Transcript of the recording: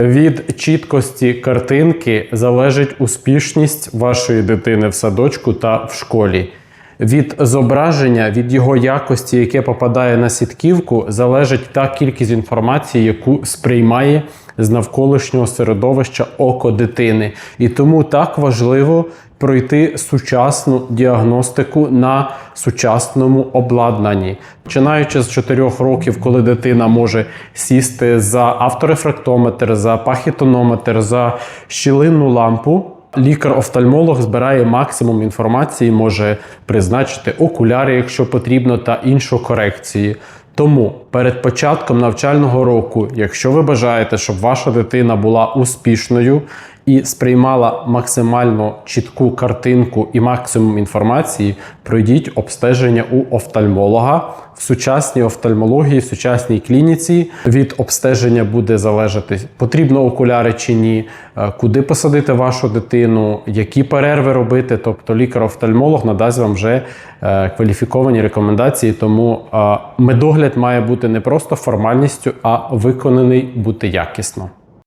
Від чіткості картинки залежить успішність вашої дитини в садочку та в школі. Від зображення, від його якості, яке попадає на сітківку, залежить та кількість інформації, яку сприймає з навколишнього середовища око дитини. І тому так важливо пройти сучасну діагностику на сучасному обладнанні. Починаючи з 4 років, коли дитина може сісти за авторефрактометр, за пахітонометр, за щілинну лампу. Лікар-офтальмолог збирає максимум інформації, може призначити окуляри, якщо потрібно, та іншу корекції. Тому перед початком навчального року, якщо ви бажаєте, щоб ваша дитина була успішною і сприймала максимально чітку картинку і максимум інформації, пройдіть обстеження у офтальмолога. В сучасній офтальмології, в сучасній клініці від обстеження буде залежати, потрібно окуляри чи ні, е, куди посадити вашу дитину, які перерви робити. Тобто лікар-офтальмолог надасть вам вже е, кваліфіковані рекомендації. Тому е, медогляд має бути не просто формальністю, а виконаний бути якісно.